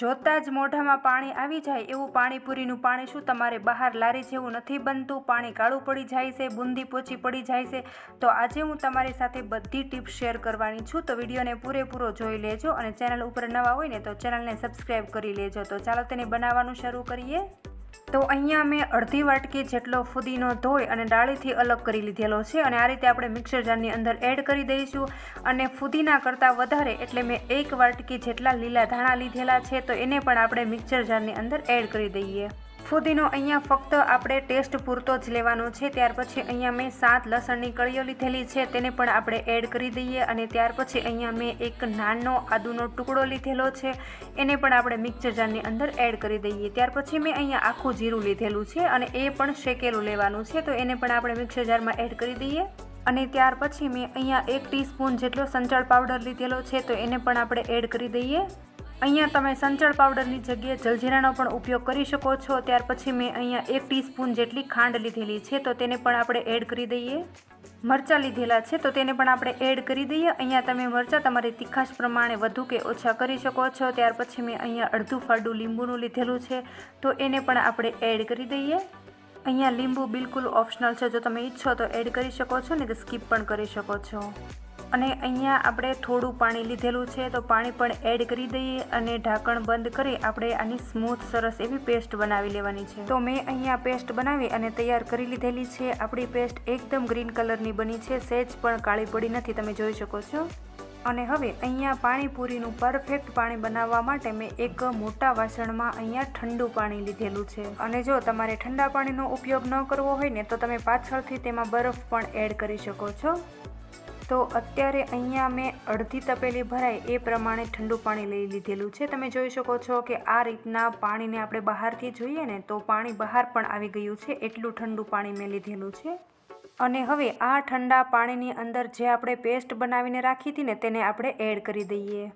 જોતાં જ મોઢામાં પાણી આવી જાય એવું પાણીપુરીનું પાણી શું તમારે બહાર લારી જેવું નથી બનતું? પાણી કાળું પડી જાય છે, બુંદી પોચી પડી જાય છે. તો આજે હું તમારી સાથે બધી ટિપ્સ શેર કરવાની છું. તો વિડીયોને પૂરેપૂરો જોઈ લેજો અને ચેનલ ઉપર નવા હોય ને તો ચેનલને સબસ્ક્રાઈબ કરી લેજો. તો ચાલો તેને બનાવવાનું શરૂ કરીએ. તો અહીંયા મેં અડધી વાટકી જેટલો ફુદીનો ધોઈ અને ડાળીથી અલગ કરી લીધેલો છે અને આ રીતે આપણે મિક્સર જારની અંદર એડ કરી દઈશું. અને ફુદીના કરતાં વધારે એટલે મેં એક વાટકી જેટલા લીલા ધાણા લીધેલા છે તો એને પણ આપણે મિક્સર જારની અંદર એડ કરી દઈએ. ફુદીનો અહીંયા ફક્ત આપણે ટેસ્ટ પૂરતો જ લેવાનો છે. ત્યાર પછી અહીંયા મેં સાત લસણની કળીઓ લીધેલી છે, તેને પણ આપણે એડ કરી દઈએ અને ત્યાર પછી અહીંયા મેં એક નાનો આદુનો ટુકડો લીધેલો છે, એને પણ આપણે મિક્સર જારની અંદર એડ કરી દઈએ. ત્યાર પછી મેં અહીંયા આખું જીરું લીધેલું છે અને એ પણ શેકેલું લેવાનું છે, તો એને પણ આપણે મિક્સર જારમાં એડ કરી દઈએ. અને ત્યાર પછી મેં અહીંયા એક ટીસ્પૂન જેટલો સંચળ પાવડર લીધેલો છે, તો એને પણ આપણે એડ કરી દઈએ. અહીંયા તમે સંચળ પાવડરની જગ્યાએ જલજીરાનો પણ ઉપયોગ કરી શકો છો. ત્યાર પછી મેં અહીંયા એક ટીસ્પૂન જેટલી ખાંડ લીધેલી છે, તો તેને પણ આપણે એડ કરી દઈએ. મરચાં લીધેલા છે, તો તેને પણ આપણે એડ કરી દઈએ. અહીંયા તમે મરચાં તમારી તીખાશ પ્રમાણે વધુ કે ઓછા કરી શકો છો. ત્યાર પછી મેં અહીંયા અડધું ફાડું લીંબુનું લીધેલું છે, તો એને પણ આપણે એડ કરી દઈએ. અહીંયા લીંબુ બિલકુલ ઓપ્શનલ છે, જો તમે ઈચ્છો તો એડ કરી શકો છો ને તો સ્કીપ પણ કરી શકો છો. અને અહીંયા આપણે થોડું પાણી લીધેલું છે તો પાણી પણ એડ કરી દઈએ અને ઢાંકણ બંધ કરી આપણે આની સ્મૂથ, સરસ એવી પેસ્ટ બનાવી લેવાની છે. તો મેં અહીંયા પેસ્ટ બનાવી અને તૈયાર કરી લીધેલી છે. આપણી પેસ્ટ એકદમ ગ્રીન કલરની બની છે. સેજ પણ કાળી પડી નથી, તમે જોઈ શકો છો. અને હવે અહીંયા પાણીપુરીનું પરફેક્ટ પાણી બનાવવા માટે મેં એક મોટા વાસણમાં અહીંયા ઠંડુ પાણી લીધેલું છે. અને જો તમારે ઠંડા પાણીનો ઉપયોગ ન કરવો હોય ને, તો તમે પાછળથી તેમાં બરફ પણ એડ કરી શકો છો. તો અત્યારે અહીંયા મેં અડધી તપેલી ભરાય એ પ્રમાણે ઠંડુ પાણી લઈ લીધેલું છે. તમે જોઈ શકો છો કે આ રીતના પાણીને આપણે બહારથી જોઈએ ને, તો પાણી બહાર પણ આવી ગયું છે. એટલું ઠંડુ પાણી મેં લીધેલું છે. અને હવે આ ઠંડા પાણીની અંદર જે આપણે પેસ્ટ બનાવીને રાખી હતી ને, તેને આપણે એડ કરી દઈએ.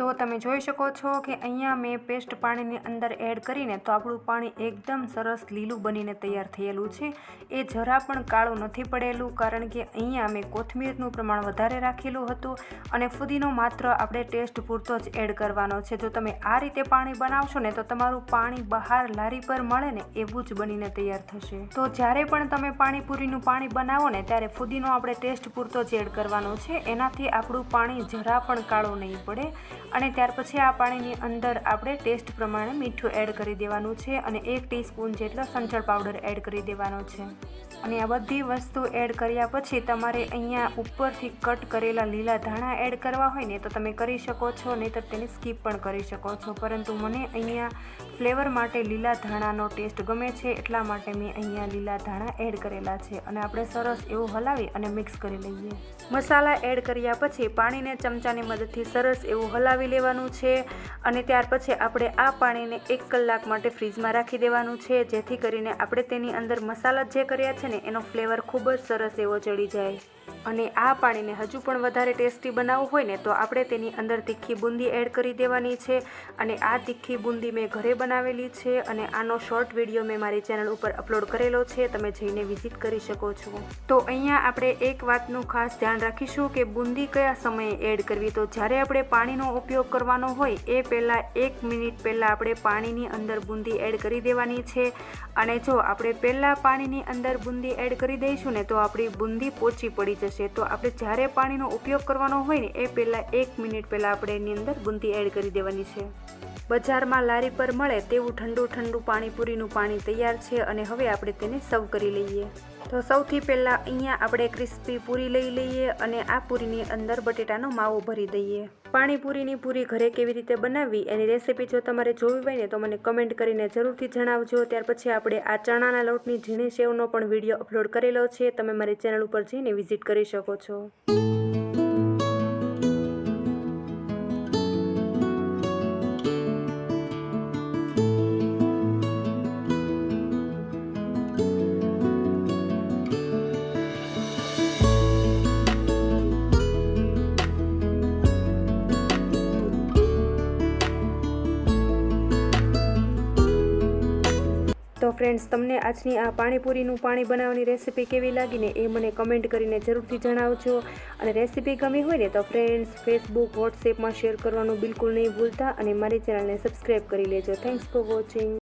તો તમે જોઈ શકો છો કે અહીંયા મેં પેસ્ટ પાણીની અંદર એડ કરીને તો આપણું પાણી એકદમ સરસ લીલું બનીને તૈયાર થયેલું છે. એ જરા પણ કાળું નથી પડેલું કારણ કે અહીંયા મેં કોથમીરનું પ્રમાણ વધારે રાખેલું હતું અને ફુદીનો માત્ર આપણે ટેસ્ટ પૂરતો જ એડ કરવાનો છે. જો તમે આ રીતે પાણી બનાવશો ને તો તમારું પાણી બહાર લારી પર મળે ને એવું જ બનીને તૈયાર થશે. તો જ્યારે પણ તમે પાણીપુરીનું પાણી બનાવો ને ત્યારે ફુદીનો આપણે ટેસ્ટ પૂરતો જ એડ કરવાનો છે. એનાથી આપણું પાણી જરા પણ કાળું નહીં પડે. અને ત્યાર પછી આ પાણીની અંદર આપણે ટેસ્ટ પ્રમાણે મીઠું એડ કરી દેવાનું છે અને એક ટીસ્પૂન જેટલો સંચળ પાવડર એડ કરી દેવાનો છે. અને આ બધી વસ્તુ એડ કર્યા પછી તમારે અહીંયા ઉપરથી કટ કરેલા લીલા ધાણા એડ કરવા હોય ને તો તમે કરી શકો છો, નહીંતર તેને સ્કીપ પણ કરી શકો છો. પરંતુ મને અહીંયા ફ્લેવર માટે લીલા ધાણાનો ટેસ્ટ ગમે છે, એટલા માટે મેં અહીંયા લીલા ધાણા એડ કરેલા છે. અને આપણે સરસ એવું હલાવી અને મિક્સ કરી લઈએ. મસાલા એડ કર્યા પછી પાણીને ચમચાની મદદથી સરસ એવું હલાવી લેવાનું છે અને ત્યાર પછી આપણે આ પાણીને એક કલાક માટે ફ્રીજમાં રાખી દેવાનું છે, જેથી કરીને આપણે તેની અંદર મસાલા જે કર્યા છે ને, એનો ફ્લેવર ખૂબ જ સરસ એવો ચડી જાય. અને આ પાણીને હજુ પણ વધારે ટેસ્ટી બનાવવું હોય ને તો આપણે તેની અંદર તીખી બુંદી એડ કરી દેવાની છે. અને આ તીખી બુંદી મેં ઘરે બનાવેલી છે અને આનો શોર્ટ વીડિયો મેં મારી ચેનલ ઉપર અપલોડ કરેલો છે. તમે જઈને વિઝિટ કરી શકો છો. તો અહીંયા આપણે એક વાતનું ખાસ ધ્યાન રાખીશું કે બુંદી કયા સમયે એડ કરવી? તો જ્યારે આપણે પાણીનો ઉપયોગ કરવાનો હોય, એ પહેલાં એક મિનિટ પહેલાં આપણે પાણીની અંદર બુંદી એડ કરી દેવાની છે. અને જો આપણે પહેલાં પાણીની અંદર બુંદી એડ કરી દઈશું ને તો આપણી બુંદી પોચી પડી જશે. તો આપણે જ્યારે પાણીનો ઉપયોગ કરવાનો હોય ને, એ પહેલાં એક મિનિટ પહેલાં આપણે એની અંદર બુંદી એડ કરી દેવાની છે. બજારમાં લારી પર મળે તેવું ઠંડુ ઠંડુ પાણીપુરીનું પાણી તૈયાર છે અને હવે આપણે તેને સર્વ કરી લઈએ. તો સૌથી પહેલાં અહીંયા આપણે ક્રિસ્પી પૂરી લઈ લઈએ અને આ પૂરીની અંદર બટેટાનો માવો ભરી દઈએ. પાણીપુરીની પૂરી ઘરે કેવી રીતે બનાવવી એની રેસીપી જો તમારે જોવી હોય ને તો મને કમેન્ટ કરીને જરૂરથી જણાવજો. ત્યાર પછી આપણે આ ચણાના લોટની ઝીણી સેવનો પણ વીડિયો અપલોડ કરેલો છે. તમે મારી ચેનલ ઉપર જઈને વિઝિટ કરી શકો છો. ફ્રેન્ડ્સ તમને આજની આ પાણીપુરીનું પાણી બનાવવાની રેસીપી કેવી લાગીને એ મને કમેન્ટ કરીને જરૂરથી જણાવજો. અને રેસીપી ગમી હોય ને તો ફ્રેન્ડ્સ ફેસબુક વોટ્સએપમાં શેર કરવાનું બિલકુલ નહીં ભૂલતા અને મારી ચેનલને સબસ્ક્રાઈબ કરી લેજો. Thanks for watching